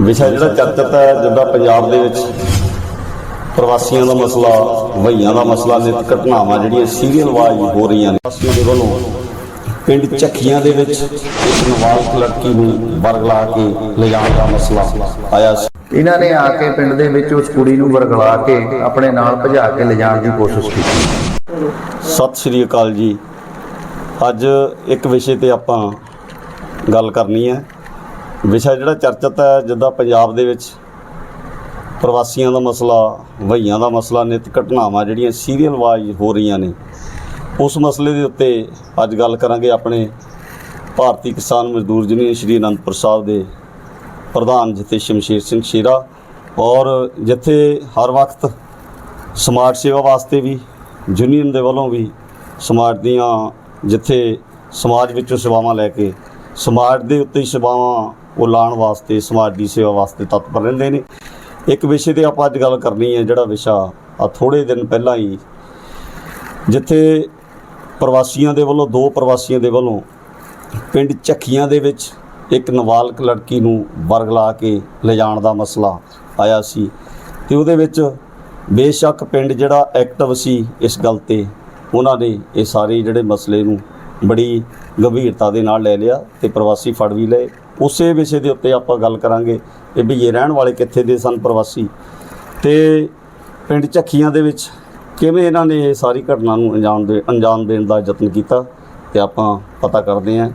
ਵਿਸ਼ਾ ਜਿਹੜਾ ਚਰਚਿਤ ਹੈ ਜਿੱਦਾਂ ਪੰਜਾਬ ਦੇ ਵਿੱਚ ਪ੍ਰਵਾਸੀਆਂ ਦਾ ਮਸਲਾ ਵਈਆਂ ਦਾ ਮਸਲਾ ਨਿਤ ਘਟਨਾਵਾਂ ਜਿਹੜੀਆਂ ਸੀਰੀਅਲ ਵਾਈਜ਼ ਹੋ ਰਹੀਆਂ ਨੇ ਪ੍ਰਵਾਸੀਆਂ ਦੇ ਵੱਲੋਂ ਪਿੰਡ ਚੱਖੀਆਂ ਦੇ ਵਿੱਚ ਇੱਕ ਨਵਾਜ਼ ਲੜਕੀ ਨੂੰ ਵਰਗਲਾ ਕੇ ਲਿਜਾਣ ਦਾ ਮਸਲਾ ਆਇਆ ਸੀ। ਇਹਨਾਂ ਨੇ ਆ ਕੇ ਪਿੰਡ ਦੇ ਵਿੱਚ ਉਸ ਕੁੜੀ ਨੂੰ ਵਰਗਲਾ ਕੇ ਆਪਣੇ ਨਾਲ ਭਜਾ ਕੇ ਲਿਜਾਣ ਦੀ ਕੋਸ਼ਿਸ਼ ਕੀਤੀ। ਸਤਿ ਸ਼੍ਰੀ ਅਕਾਲ ਜੀ। ਅੱਜ ਇੱਕ ਵਿਸ਼ੇ ਤੇ ਆਪਾਂ ਗੱਲ ਕਰਨੀ ਹੈ। ਵਿਸ਼ਾ ਜਿਹੜਾ ਚਰਚਿਤ ਹੈ, ਜਿੱਦਾਂ ਪੰਜਾਬ ਦੇ ਵਿੱਚ ਪ੍ਰਵਾਸੀਆਂ ਦਾ ਮਸਲਾ ਵਈਆਂ ਦਾ ਮਸਲਾ, ਨਿਤ ਘਟਨਾਵਾਂ ਜਿਹੜੀਆਂ ਸੀਰੀਅਲ ਵਾਈਜ਼ ਹੋ ਰਹੀਆਂ ਨੇ, ਉਸ ਮਸਲੇ ਦੇ ਉੱਤੇ ਅੱਜ ਗੱਲ ਕਰਾਂਗੇ ਆਪਣੇ ਭਾਰਤੀ ਕਿਸਾਨ ਮਜ਼ਦੂਰ ਯੂਨੀਅਨ ਸ਼੍ਰੀ ਅਨੰਦਪੁਰ ਸਾਹਿਬ ਦੇ ਪ੍ਰਧਾਨ ਜਿੱਥੇ ਸ਼ਮਸ਼ੇਰ ਸਿੰਘ ਸ਼ੇਰਾ ਔਰ ਜਿੱਥੇ ਹਰ ਵਕਤ ਸਮਾਜ ਸੇਵਾ ਵਾਸਤੇ ਵੀ, ਯੂਨੀਅਨ ਦੇ ਵੱਲੋਂ ਵੀ ਸਮਾਜ ਦੀਆਂ ਜਿੱਥੇ ਸਮਾਜ ਵਿੱਚੋਂ ਸੇਵਾਵਾਂ ਲੈ ਕੇ, ਸਮਾਜ ਦੇ ਉੱਤੇ ਸੇਵਾਵਾਂ ਉਹ ਲਾਉਣ ਵਾਸਤੇ, ਸਮਾਜ ਦੀ ਸੇਵਾ ਵਾਸਤੇ ਤਤਪਰ ਰਹਿੰਦੇ ਨੇ। ਇੱਕ ਵਿਸ਼ੇ ਤੇ ਆਪਾਂ ਅੱਜ ਗੱਲ ਕਰਨੀ ਹੈ, ਜਿਹੜਾ ਵਿਸ਼ਾ ਆ ਥੋੜੇ ਦਿਨ ਪਹਿਲਾਂ ਹੀ, ਜਿੱਥੇ ਪ੍ਰਵਾਸੀਆਂ ਦੇ ਵੱਲੋਂ, ਦੋ ਪ੍ਰਵਾਸੀਆਂ ਦੇ ਵੱਲੋਂ ਪਿੰਡ ਚੱਖੀਆਂ ਦੇ ਵਿੱਚ ਇੱਕ ਨਾਬਾਲਗ ਲੜਕੀ ਨੂੰ ਵਰਗਲਾ ਕੇ ਲਿਜਾਣ ਦਾ ਮਸਲਾ ਆਇਆ ਸੀ ਤੇ ਉਹਦੇ ਵਿੱਚ ਬੇਸ਼ੱਕ ਪਿੰਡ ਜਿਹੜਾ ਐਕਟਿਵ ਸੀ ਇਸ ਗੱਲ ਤੇ, ਉਹਨਾਂ ਨੇ ਇਹ ਸਾਰੇ ਜਿਹੜੇ ਮਸਲੇ ਨੂੰ ਬੜੀ ਗੰਭੀਰਤਾ ਦੇ ਨਾਲ ਲੈ ਲਿਆ ਤੇ ਪ੍ਰਵਾਸੀ ਫੜ ਵੀ ਲਏ। ਉਸੇ ਵਿਸ਼ੇ ਦੇ ਉੱਤੇ ਆਪਾਂ ਗੱਲ ਕਰਾਂਗੇ ਇਹ ਵੀ ਇਹ ਰਹਿਣ ਵਾਲੇ ਕਿੱਥੇ ਦੇ ਸਨ ਪ੍ਰਵਾਸੀ। ਤੇ ਪਿੰਡ ਝੱਖੀਆਂ ਦੇ ਵਿੱਚ ਕਿਵੇਂ ਇਹਨਾਂ ਨੇ ਇਹ ਸਾਰੀ ਘਟਨਾ ਨੂੰ ਅੰਜਾਮ ਦੇ, ਅੰਜਾਮ ਦੇਣ ਦਾ ਯਤਨ ਕੀਤਾ, ਤੇ ਆਪਾਂ ਪਤਾ ਕਰਦੇ ਹਾਂ।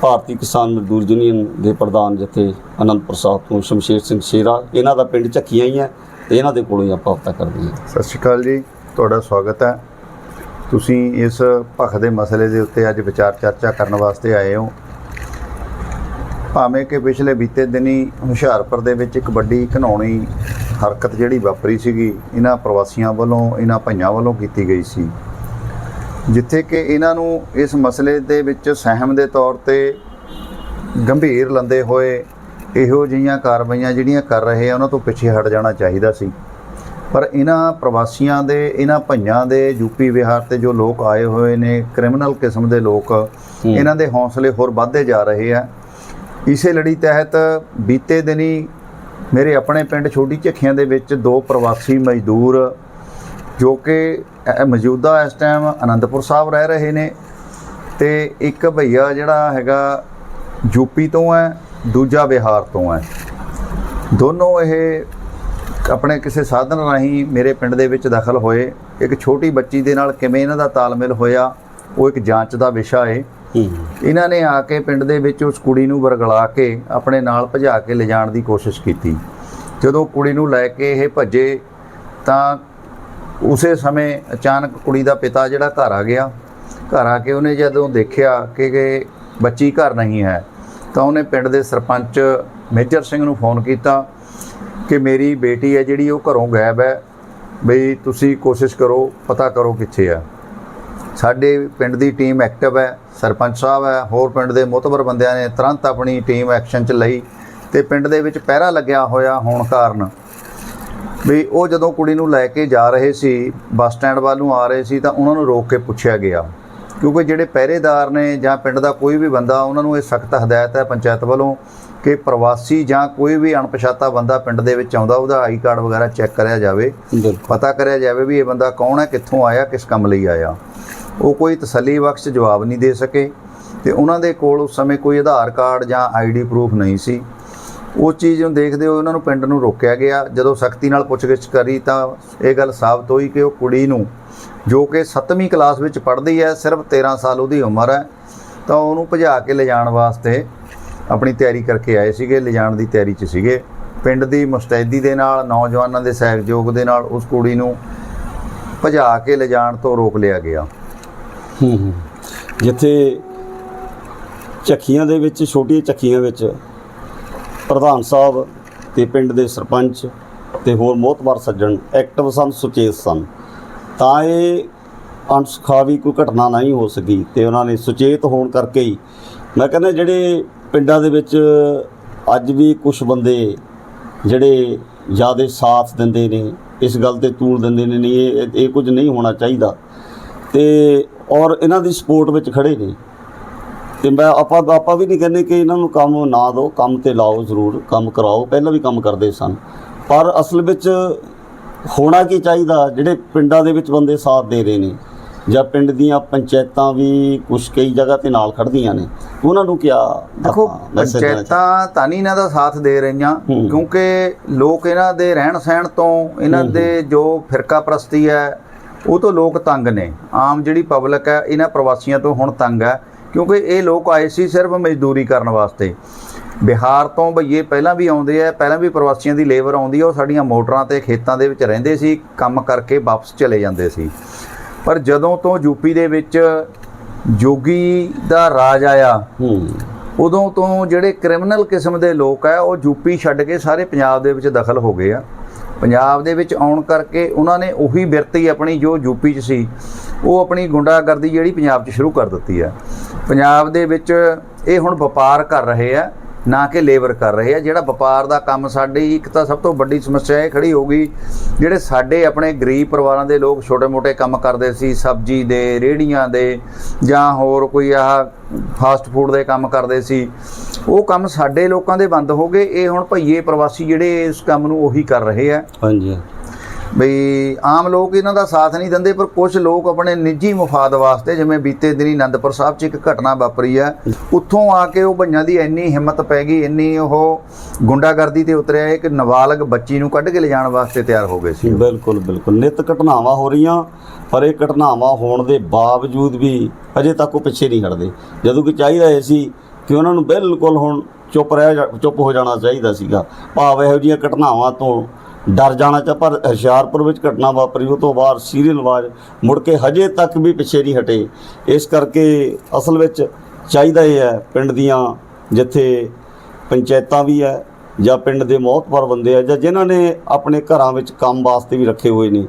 ਭਾਰਤੀ ਕਿਸਾਨ ਮਜ਼ਦੂਰ ਯੂਨੀਅਨ ਦੇ ਪ੍ਰਧਾਨ ਜਿੱਥੇ ਅਨੰਦਪੁਰ ਸਾਹਿਬ ਤੋਂ ਸ਼ਮਸ਼ੇਰ ਸਿੰਘ ਸ਼ੇਰਾ, ਇਹਨਾਂ ਦਾ ਪਿੰਡ ਝੱਖੀਆਂ ਹੀ ਹੈ, ਤੇ ਇਹਨਾਂ ਦੇ ਕੋਲੋਂ ਹੀ ਆਪਾਂ ਪਤਾ ਕਰਦੇ ਹਾਂ। ਸਤਿ ਸ਼੍ਰੀ ਅਕਾਲ ਜੀ, ਤੁਹਾਡਾ ਸਵਾਗਤ ਹੈ। ਤੁਸੀਂ ਇਸ ਭਖ ਦੇ ਮਸਲੇ ਦੇ ਉੱਤੇ ਅੱਜ ਵਿਚਾਰ ਚਰਚਾ ਕਰਨ ਵਾਸਤੇ ਆਏ ਹੋ। ਭਾਵੇਂ ਕਿ ਪਿਛਲੇ ਬੀਤੇ ਦਿਨੀ ਹੁਸ਼ਿਆਰਪੁਰ ਦੇ ਵਿੱਚ ਇੱਕ ਵੱਡੀ ਘਿਨਾਉਣੀ ਹਰਕਤ ਜਿਹੜੀ ਵਾਪਰੀ ਸੀਗੀ ਇਹਨਾਂ ਪ੍ਰਵਾਸੀਆਂ ਵੱਲੋਂ ਇਹਨਾਂ ਭਈਆਂ ਵੱਲੋਂ ਕੀਤੀ ਗਈ ਸੀ। ਜਿੱਥੇ ਕਿ ਇਹਨਾਂ ਨੂੰ ਇਸ ਮਸਲੇ ਦੇ ਵਿੱਚ ਸਹਿਮ ਦੇ ਤੌਰ ਤੇ ਗੰਭੀਰ ਲੰਦੇ ਹੋਏ ਇਹੋ ਜਿਹੀਆਂ ਕਾਰਵਾਈਆਂ ਜਿਹੜੀਆਂ ਕਰ ਰਹੇ ਆ ਉਹਨਾਂ ਤੋਂ ਪਿੱਛੇ ਹਟ ਜਾਣਾ ਚਾਹੀਦਾ ਸੀ। ਪਰ ਇਹਨਾਂ ਪ੍ਰਵਾਸੀਆਂ ਦੇ ਇਹਨਾਂ ਭਈਆਂ ਦੇ ਯੂਪੀ ਬਿਹਾਰ ਤੇ ਜੋ ਲੋਕ ਆਏ ਹੋਏ ਨੇ ਕ੍ਰਿਮੀਨਲ ਕਿਸਮ ਦੇ ਲੋਕ ਇਹਨਾਂ ਦੇ ਹੌਸਲੇ ਹੋਰ ਵੱਧਦੇ ਜਾ ਰਹੇ ਆ। ਇਸੇ ਲੜੀ ਤਹਿਤ ਬੀਤੇ ਦਿਨੀ ਮੇਰੇ ਆਪਣੇ ਪਿੰਡ ਛੋਟੀ ਝੱਖੀਆਂ ਦੇ ਵਿੱਚ ਦੋ ਪ੍ਰਵਾਸੀ ਮਜ਼ਦੂਰ ਜੋ ਕਿ ਮੌਜੂਦਾ ਇਸ ਟਾਈਮ ਅਨੰਦਪੁਰ ਸਾਹਿਬ ਰਹਿ ਰਹੇ ਨੇ ਤੇ ਇੱਕ ਭਈਆ ਜਿਹੜਾ ਹੈਗਾ ਯੂਪੀ ਤੋਂ ਹੈ, ਦੂਜਾ ਬਿਹਾਰ ਤੋਂ ਹੈ। ਦੋਨੋਂ ਇਹ ਆਪਣੇ ਕਿਸੇ ਸਾਧਨ ਰਾਹੀਂ ਮੇਰੇ ਪਿੰਡ ਦੇ ਵਿੱਚ ਦਾਖਲ ਹੋਏ। ਇੱਕ ਛੋਟੀ ਬੱਚੀ ਦੇ ਨਾਲ ਕਿਵੇਂ ਇਹਨਾਂ ਦਾ ਤਾਲਮੇਲ ਹੋਇਆ ਉਹ ਇੱਕ ਜਾਂਚ ਦਾ ਵਿਸ਼ਾ ਹੈ। ਇਹਨਾਂ ਨੇ ਆ ਕੇ ਪਿੰਡ ਦੇ ਵਿੱਚ ਉਸ ਕੁੜੀ ਨੂੰ ਵਰਗਲਾ ਕੇ ਆਪਣੇ ਨਾਲ ਭਜਾ ਕੇ ਲਿਜਾਣ ਦੀ ਕੋਸ਼ਿਸ਼ ਕੀਤੀ। ਜਦੋਂ ਕੁੜੀ ਨੂੰ ਲੈ ਕੇ ਇਹ ਭੱਜੇ ਤਾਂ ਉਸੇ ਸਮੇਂ ਅਚਾਨਕ ਕੁੜੀ ਦਾ ਪਿਤਾ ਜਿਹੜਾ ਘਰ ਆ ਗਿਆ। ਘਰ ਆ ਕੇ ਉਹਨੇ ਜਦੋਂ ਦੇਖਿਆ ਕਿ ਕਿ ਬੱਚੀ ਘਰ ਨਹੀਂ ਹੈ ਤਾਂ ਉਹਨੇ ਪਿੰਡ ਦੇ ਸਰਪੰਚ ਮੇਜਰ ਸਿੰਘ ਨੂੰ ਫੋਨ ਕੀਤਾ ਕਿ ਮੇਰੀ ਬੇਟੀ ਹੈ ਜਿਹੜੀ ਉਹ ਘਰੋਂ ਗਾਇਬ ਹੈ। ਬਈ ਤੁਸੀਂ ਕੋਸ਼ਿਸ਼ ਕਰੋ ਪਤਾ ਕਰੋ ਕਿੱਥੇ ਆ। ਸਾਡੇ ਪਿੰਡ ਦੀ ਟੀਮ ਐਕਟਿਵ ਹੈ ਸਰਪੰਚ ਸਾਹਿਬ ਹੈ ਹੋਰ ਪਿੰਡ ਦੇ ਮੋਤਬਰ ਬੰਦਿਆਂ ਨੇ ਤੁਰੰਤ ਆਪਣੀ ਟੀਮ ਐਕਸ਼ਨ 'ਚ ਲਈ ਤੇ ਪਿੰਡ ਦੇ ਵਿੱਚ ਪਹਿਰਾ ਲੱਗਿਆ ਹੋਇਆ ਹੋਣ ਕਾਰਨ ਵੀ ਉਹ ਜਦੋਂ ਕੁੜੀ ਨੂੰ ਲੈ ਕੇ ਜਾ ਰਹੇ ਸੀ ਬੱਸ ਸਟੈਂਡ ਵੱਲ ਨੂੰ ਆ ਰਹੇ ਸੀ ਤਾਂ ਉਹਨਾਂ ਨੂੰ ਰੋਕ ਕੇ ਪੁੱਛਿਆ ਗਿਆ। ਕਿਉਂਕਿ ਜਿਹੜੇ ਪਹਿਰੇਦਾਰ ਨੇ ਜਾਂ ਪਿੰਡ ਦਾ ਕੋਈ ਵੀ ਬੰਦਾ ਉਹਨਾਂ ਨੂੰ ਇਹ ਸਖਤ ਹਦਾਇਤ ਹੈ ਪੰਚਾਇਤ ਵੱਲੋਂ ਕਿ ਪ੍ਰਵਾਸੀ ਜਾਂ ਕੋਈ ਵੀ ਅਣਪਛਾਤਾ ਬੰਦਾ ਪਿੰਡ ਦੇ ਵਿੱਚ ਆਉਂਦਾ ਉਹਦਾ ਆਈ ਕਾਰਡ ਵਗੈਰਾ ਚੈੱਕ ਕਰਿਆ ਜਾਵੇ। ਪਤਾ ਕਰਿਆ ਜਾਵੇ ਵੀ ਇਹ ਬੰਦਾ ਕੌਣ ਹੈ ਕਿੱਥੋਂ ਆਇਆ ਕਿਸ ਕੰਮ ਲਈ ਆਇਆ। ਉਹ ਕੋਈ ਤਸੱਲੀ ਬਖਸ਼ ਜਵਾਬ ਨਹੀਂ ਦੇ ਸਕੇ ਤੇ ਉਹਨਾਂ ਦੇ ਕੋਲ ਉਸ ਸਮੇਂ ਕੋਈ ਆਧਾਰ ਕਾਰਡ ਜਾਂ ਆਈਡੀ ਪ੍ਰੂਫ ਨਹੀਂ ਸੀ। ਉਸ ਚੀਜ਼ ਨੂੰ ਦੇਖਦੇ ਹੋਏ ਉਹਨਾਂ ਨੂੰ ਪਿੰਡ ਨੂੰ ਰੋਕਿਆ ਗਿਆ। ਜਦੋਂ ਸਖਤੀ ਨਾਲ ਪੁੱਛਗਿੱਛ ਕਰੀ ਤਾਂ ਇਹ ਗੱਲ ਸਾਬਤ ਹੋਈ ਕਿ ਉਹ ਕੁੜੀ ਨੂੰ ਜੋ ਕਿ 7ਵੀਂ ਕਲਾਸ ਵਿੱਚ ਪੜ੍ਹਦੀ ਹੈ, ਸਿਰਫ 13 ਸਾਲ ਉਹਦੀ ਉਮਰ ਹੈ, ਤਾਂ ਉਹਨੂੰ ਭਜਾ ਕੇ ਲਿਜਾਣ ਵਾਸਤੇ ਆਪਣੀ ਤਿਆਰੀ ਕਰਕੇ ਆਏ ਸੀਗੇ, ਲਿਜਾਣ ਦੀ ਤਿਆਰੀ 'ਚ ਸੀਗੇ। ਪਿੰਡ ਦੀ ਮੁਸਤੈਦੀ ਦੇ ਨਾਲ, ਨੌਜਵਾਨਾਂ ਦੇ ਸਹਿਯੋਗ ਦੇ ਨਾਲ ਉਸ ਕੁੜੀ ਨੂੰ ਭਜਾ ਕੇ ਲਿਜਾਣ ਤੋਂ ਰੋਕ ਲਿਆ ਗਿਆ। ਹੂੰ। ਹੂੰ ਜਿੱਥੇ ਚੱਖੀਆਂ ਦੇ ਵਿੱਚ, ਛੋਟੀਆਂ ਚੱਖੀਆਂ ਵਿੱਚ ਪ੍ਰਧਾਨ ਸਾਹਿਬ ਤੇ ਪਿੰਡ ਦੇ ਸਰਪੰਚ ਤੇ ਹੋਰ ਮੋਹਤਵਾਰ ਸੱਜਣ ਐਕਟਿਵ ਸਨ, ਸੁਚੇਤ ਸਨ। ਤਾਂ ਇਹ ਅਣਸੁਖਾਵੀ ਕੋਈ ਘਟਨਾ ਨਹੀਂ ਹੋ ਸਕੀ ਤੇ ਉਹਨਾਂ ਨੇ ਸੁਚੇਤ ਹੋਣ ਕਰਕੇ ਹੀ ਮੈਂ ਕਹਿੰਦਾ ਜਿਹੜੇ ਪਿੰਡਾਂ ਦੇ ਵਿੱਚ ਅੱਜ ਵੀ ਕੁਝ ਬੰਦੇ ਜਿਹੜੇ ਜ਼ਿਆਦਾ ਸਾਥ ਦਿੰਦੇ ਨੇ, ਇਸ ਗੱਲ ਤੇ ਤੂਲ ਦਿੰਦੇ ਨੇ, ਨਹੀਂ, ਇਹ ਇਹ ਕੁਝ ਨਹੀਂ ਹੋਣਾ ਚਾਹੀਦਾ। ਤੇ ਔਰ ਇਹਨਾਂ ਦੀ ਸਪੋਰਟ ਵਿੱਚ ਖੜੇ ਨੇ। ਤੇ ਮੈਂ ਆਪਾਂ ਆਪਾਂ ਵੀ ਨਹੀਂ ਕਹਿੰਦੇ ਕਿ ਇਹਨਾਂ ਨੂੰ ਕੰਮ ਨਾ ਦਿਓ ਕੰਮ ਤੇ ਲਾਓ ਜ਼ਰੂਰ ਕੰਮ ਕਰਾਓ ਪਹਿਲਾਂ ਵੀ ਕੰਮ ਕਰਦੇ ਸਨ। ਪਰ ਅਸਲ ਵਿੱਚ ਹੋਣਾ ਕੀ ਚਾਹੀਦਾ ਜਿਹੜੇ ਪਿੰਡਾਂ ਦੇ ਵਿੱਚ ਬੰਦੇ ਸਾਥ ਦੇ ਰਹੇ ਨੇ ਜਾਂ ਪਿੰਡ ਦੀਆਂ ਪੰਚਾਇਤਾਂ ਵੀ ਕੁਝ ਕਈ ਜਗ੍ਹਾ ਤੇ ਨਾਲ ਖੜਦੀਆਂ ਨੇ ਉਹਨਾਂ ਨੂੰ ਕਿਆ ਦੇਖੋ ਪੰਚਾਇਤਾਂ ਤਾਂ ਨਹੀਂ ਇਹਨਾਂ ਦਾ ਸਾਥ ਦੇ ਰਹੀਆਂ। ਕਿਉਂਕਿ ਲੋਕ ਇਹਨਾਂ ਦੇ ਰਹਿਣ ਸਹਿਣ ਤੋਂ ਇਹਨਾਂ ਦੇ ਜੋ ਫਿਰਕਾ ਪ੍ਰਸਤੀ ਹੈ ਉਹ ਤੋਂ ਲੋਕ ਤੰਗ ਨੇ। ਆਮ ਜਿਹੜੀ ਪਬਲਿਕ ਹੈ ਇਹਨਾਂ ਪ੍ਰਵਾਸੀਆਂ ਤੋਂ ਹੁਣ ਤੰਗ ਹੈ ਕਿਉਂਕਿ ਇਹ ਲੋਕ ਆਏ ਸੀ ਸਿਰਫ ਮਜ਼ਦੂਰੀ ਕਰਨ ਵਾਸਤੇ। ਬਿਹਾਰ ਤੋਂ ਭਈਏ ਪਹਿਲਾਂ ਵੀ ਆਉਂਦੇ ਆ ਪਹਿਲਾਂ ਵੀ ਪ੍ਰਵਾਸੀਆਂ ਦੀ ਲੇਬਰ ਆਉਂਦੀ ਆ ਉਹ ਸਾਡੀਆਂ ਮੋਟਰਾਂ ਤੇ ਖੇਤਾਂ ਦੇ ਵਿੱਚ ਰਹਿੰਦੇ ਸੀ ਕੰਮ ਕਰਕੇ ਵਾਪਸ ਚਲੇ ਜਾਂਦੇ ਸੀ। ਪਰ ਜਦੋਂ ਤੋਂ ਯੂਪੀ ਦੇ ਵਿੱਚ ਜੋਗੀ ਦਾ ਰਾਜ ਆਇਆ ਹੂੰ। ਉਦੋਂ ਤੋਂ ਜਿਹੜੇ ਕ੍ਰਿਮੀਨਲ ਕਿਸਮ ਦੇ ਲੋਕ ਆ ਉਹ ਯੂਪੀ ਛੱਡ ਕੇ ਸਾਰੇ ਪੰਜਾਬ ਦੇ ਵਿੱਚ ਦਖਲ ਹੋ ਗਏ ਆ। ਪੰਜਾਬ ਦੇ ਵਿੱਚ ਆਉਣ ਕਰਕੇ ਉਹਨਾਂ ਨੇ ਉਹੀ ਬਿਰਤੀ ਆਪਣੀ ਜੋ ਯੂਪੀ 'ਚ ਸੀ, ਉਹ ਆਪਣੀ ਗੁੰਡਾਗਰਦੀ ਜਿਹੜੀ ਪੰਜਾਬ 'ਚ ਸ਼ੁਰੂ ਕਰ ਦਿੱਤੀ ਆ ਪੰਜਾਬ ਦੇ ਵਿੱਚ ਇਹ ਹੁਣ ਵਪਾਰ ਕਰ ਰਹੇ ਆ। ਨਾ ਕਿ ਲੇਬਰ ਕਰ ਰਹੇ ਆ। ਜਿਹੜਾ ਵਪਾਰ ਦਾ ਕੰਮ ਸਾਡੀ ਇੱਕ ਤਾਂ ਸਭ ਤੋਂ ਵੱਡੀ ਸਮੱਸਿਆ ਇਹ ਖੜੀ ਹੋ ਗਈ ਜਿਹੜੇ ਸਾਡੇ ਆਪਣੇ ਗਰੀਬ ਪਰਿਵਾਰਾਂ ਦੇ ਲੋਕ ਛੋਟੇ-ਮੋਟੇ ਕੰਮ ਕਰਦੇ ਸੀ, ਸਬਜ਼ੀ ਦੇ ਰੇੜੀਆਂ ਦੇ, ਜਾਂ ਹੋਰ ਕੋਈ ਆਹ ਫਾਸਟ ਫੂਡ ਦੇ ਕੰਮ ਕਰਦੇ ਸੀ, ਉਹ ਕੰਮ ਸਾਡੇ ਲੋਕਾਂ ਦੇ ਬੰਦ ਹੋ ਗਏ। ਇਹ ਹੁਣ ਭਈਏ ਪ੍ਰਵਾਸੀ ਜਿਹੜੇ ਇਸ ਕੰਮ ਨੂੰ ਉਹੀ ਕਰ ਰਹੇ ਆ। ਹਾਂਜੀ। ਬਈ ਆਮ ਲੋਕ ਇਹਨਾਂ ਦਾ ਸਾਥ ਨਹੀਂ ਦਿੰਦੇ, ਪਰ ਕੁਝ ਲੋਕ ਆਪਣੇ ਨਿੱਜੀ ਮਫਾਦ ਵਾਸਤੇ, ਜਿਵੇਂ ਬੀਤੇ ਦਿਨੀ ਆਨੰਦਪੁਰ ਸਾਹਿਬ 'ਚ ਇੱਕ ਘਟਨਾ ਵਾਪਰੀ ਹੈ, ਉੱਥੋਂ ਆ ਕੇ ਉਹ ਭਈਆਂ ਦੀ ਇੰਨੀ ਹਿੰਮਤ ਪੈ ਗਈ, ਇੰਨੀ ਉਹ ਗੁੰਡਾਗਰਦੀ ਤੇ ਉਤਰਿਆ, ਇੱਕ ਨਾਬਾਲਗ ਬੱਚੀ ਨੂੰ ਕੱਢ ਕੇ ਲਿਜਾਣ ਵਾਸਤੇ ਤਿਆਰ ਹੋ ਗਏ ਸੀ। ਬਿਲਕੁਲ ਬਿਲਕੁਲ। ਨਿਤ ਘਟਨਾਵਾਂ ਹੋ ਰਹੀਆਂ, ਪਰ ਇਹ ਘਟਨਾਵਾਂ ਹੋਣ ਦੇ ਬਾਵਜੂਦ ਵੀ ਅਜੇ ਤੱਕ ਉਹ ਪਿੱਛੇ ਨਹੀਂ ਹਟਦੇ। ਜਦੋਂ ਕਿ ਚਾਹੀਦਾ ਇਹ ਸੀ ਕਿ ਉਹਨਾਂ ਨੂੰ ਬਿਲਕੁਲ ਹੁਣ ਚੁੱਪ ਰਹਿ ਜਾ- ਚੁੱਪ ਹੋ ਜਾਣਾ ਚਾਹੀਦਾ ਸੀਗਾ। ਭਾਵ ਇਹੋ ਜਿਹੀਆਂ ਘਟਨਾਵਾਂ ਤੋਂ ਡਰ ਜਾਣਾ ਚਾ ਪਰ ਹੁਸ਼ਿਆਰਪੁਰ ਵਿੱਚ ਘਟਨਾ ਵਾਪਰੀ, ਉਹ ਤੋਂ ਬਾਅਦ ਸੀਰੀਅਲ ਆਵਾਜ਼ ਮੁੜ ਕੇ ਹਜੇ ਤੱਕ ਵੀ ਪਿੱਛੇ ਨਹੀਂ ਹਟੇ। ਇਸ ਕਰਕੇ ਅਸਲ ਵਿੱਚ ਚਾਹੀਦਾ ਇਹ ਹੈ, ਪਿੰਡ ਦੀਆਂ ਜਿੱਥੇ ਪੰਚਾਇਤਾਂ ਵੀ ਹੈ ਜਾਂ ਪਿੰਡ ਦੇ ਮੌਤਬਰ ਬੰਦੇ ਆ ਜਾਂ ਜਿਨ੍ਹਾਂ ਨੇ ਆਪਣੇ ਘਰਾਂ ਵਿੱਚ ਕੰਮ ਵਾਸਤੇ ਵੀ ਰੱਖੇ ਹੋਏ ਨੇ,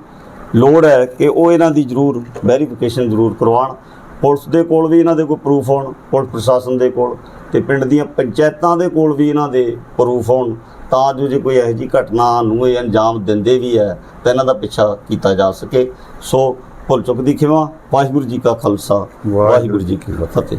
ਲੋੜ ਹੈ ਕਿ ਉਹ ਇਹਨਾਂ ਦੀ ਜ਼ਰੂਰ ਵੈਰੀਫਿਕੇਸ਼ਨ ਜ਼ਰੂਰ ਕਰਵਾਉਣ। ਪੁਲਿਸ ਦੇ ਕੋਲ ਵੀ ਇਹਨਾਂ ਦੇ ਕੋਈ ਪ੍ਰੂਫ ਹੋਣ ਪੁਲਿਸ ਪ੍ਰਸ਼ਾਸਨ ਦੇ ਕੋਲ ਤੇ ਪਿੰਡ ਦੀਆਂ ਪੰਚਾਇਤਾਂ ਦੇ ਕੋਲ ਵੀ ਇਹਨਾਂ ਦੇ ਪ੍ਰੂਫ ਹੋਣ ਤਾਂ ਜੋ ਜੇ ਕੋਈ ਇਹੋ ਜਿਹੀ ਘਟਨਾ ਨੂੰ ਇਹ ਅੰਜਾਮ ਦਿੰਦੇ ਵੀ ਹੈ ਤਾਂ ਇਹਨਾਂ ਦਾ ਪਿੱਛਾ ਕੀਤਾ ਜਾ ਸਕੇ। ਸੋ ਭੁੱਲ ਚੁੱਕ ਦੀ ਖਿਮਾ ਵਾਹਿਗੁਰੂ ਜੀ ਕਾ ਖਾਲਸਾ ਵਾਹਿਗੁਰੂ ਜੀ ਕੀ ਫਤਿਹ।